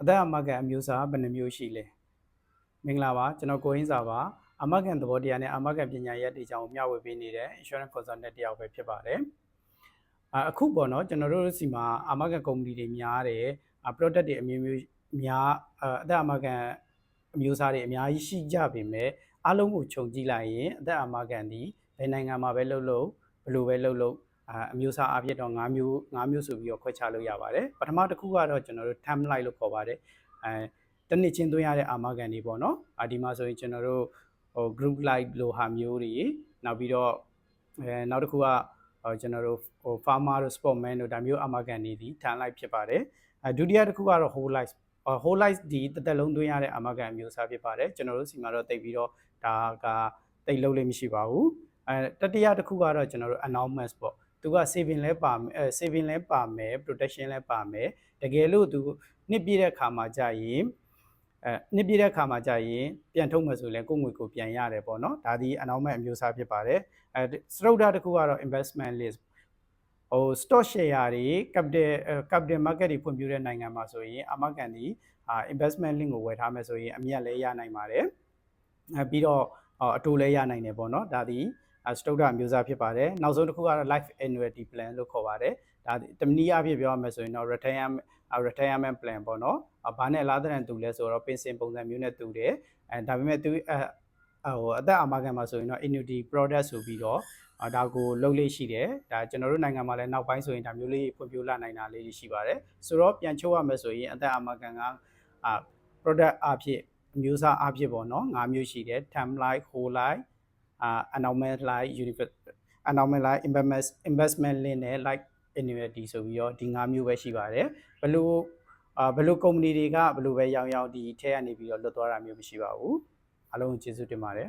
အသက်အမကန်အမျိုးအစားဘယ်နှမျိုးရှိလဲမင်္ဂလာပါကျွန်တော်ကိုရင်းစာပါအမကန်သဘောတရားနဲ့အမကန်ပညာရပ်တွေအကြောင်းကိုမျှဝေပေးနေတဲ့ insurance consultant တယောက်ပဲဖြစ်ပါတယ်အာအခုပေါ့နော်ကျွန်တော်တို့စီမှာအမကန်ကုမ္ပဏီတွေများတယ်အာ product တွေအမျိုးမျိုးများအာအသက်အမကန်အမျိုးအစားတွေအများကြီးရှိကြပေမဲ့အားလုံးကိုခြုံကြည့်လိုက်ရင်အသက်အမကန်ဒီဘယ်နိုင်ငံမှာပဲလုပ်လို့ဘယ်လိုပဲလုပ်လို့အာ အမျိုးအစားအပြည့်တော့၅မျိုး၅မျိုးဆိုပြီးတော့ခွဲခြားလို့ရပါတယ်ပထမတစ်ခုကတော့ကျွန်တော်တို့ time line လို့ခေါ်ပါတယ်အဲတစ်နှစ်ချင်းသွင်းရတဲ့အာမခံတွေပေါ့နော်အာဒီမှာဆိုရင်ကျွန်တော်တို့ဟို group light လိုဟာမျိုးတွေနောက်ပြီးတော့အဲနောက်တစ်ခုကဟိုကျွန်တော်တို့ဟို farmer တို့ sportman တို့ဒါမျိုးအာမခံတွေဒီ time line ဖြစ်ပါတယ်အဲဒုတိယတစ်ခုကတော့ whole life whole life ဒီတစ်သက်လုံးသွင်းရတဲ့အာမခံအမျိုးအစားဖြစ်ပါတယ်ကျွန်တော်တို့စီမှာတော့တိတ်ပြီးတော့ဒါကတိတ်လုံးလေးမရှိပါဘူးအဲတတိယတစ်ခုကတော့ကျွန်တော်တို့ announcement ပေါ့ သူက saving လဲပါမယ်အဲ saving လဲပါမယ် protection လဲပါမယ်တကယ်လို့သူနှစ်ပြည့်တဲ့ခါမှာကြာရင်အဲနှစ်ပြည့်တဲ့ခါမှာကြာရင်ပြန်ထုတ်မယ်ဆိုရင်ကိုယ့်ငွေကိုပြန်ရတယ်ပေါ့နော်ဒါဒီအနောက်မဲ့အမျိုးအစားဖြစ်ပါတယ်အဲစရုပ်ဓာတ်တစ်ခုကတော့ investment list ဟို stock share တွေ capital capital market တွေဖွံ့ဖြိုးတဲ့နိုင်ငံမှာဆိုရင်အမကန်ဒီအာ investment link ကိုဝယ်ထားမယ်ဆိုရင်အမြတ်လည်းရနိုင်ပါတယ်အဲပြီးတော့အတူလည်းရနိုင်တယ်ပေါ့နော်ဒါဒီအဲ စတုဒ္ဓအမျိုးအစားဖြစ်ပါတယ်နောက်ဆုံးတစ်ခုကတော့ life annuity plan လို့ခေါ်ပါတယ်ဒါတမနီးအဖြစ်ပြောရမယ်ဆိုရင်တော့ retirement retirement plan ပေါ့နော်ဘာနဲ့အလားတန်တူလဲဆိုတော့ပင်စင်ပုံစံမျိုးနဲ့တူတယ်အဲဒါပေမဲ့သူအဲဟိုအသက်အာမခံမှာဆိုရင်တော့ annuity product ဆိုပြီးတော့ဒါကိုလုပ်လေးရှိတယ်ဒါကျွန်တော်တို့နိုင်ငံမှာလည်းနောက်ပိုင်းဆိုရင်ဒါမျိုးလေးဖွံ့ဖြိုးလာနိုင်တာလေးရှိပါတယ်ဆိုတော့ပြန်ချုပ်ရမယ်ဆိုရင်အသက်အာမခံကအာ product အဖြစ်အမျိုးအစားအဖြစ်ပေါ့နော်၅မျိုးရှိတယ် term life whole life အာ endowment life universal endowment life investment investment link နဲ့ like annuity ဆိုပြီးတော့ဒီ၅မျိုးပဲရှိပါတယ်ဘယ်လိုအာဘယ်လိုကုမ္ပဏီတွေကဘယ်လိုပဲရောင်းရောင်းဒီထဲကနေပြီးတော့လွတ်သွားတာမျိုးမရှိပါဘူးအားလုံးကျေးဇူးတင်ပါတယ်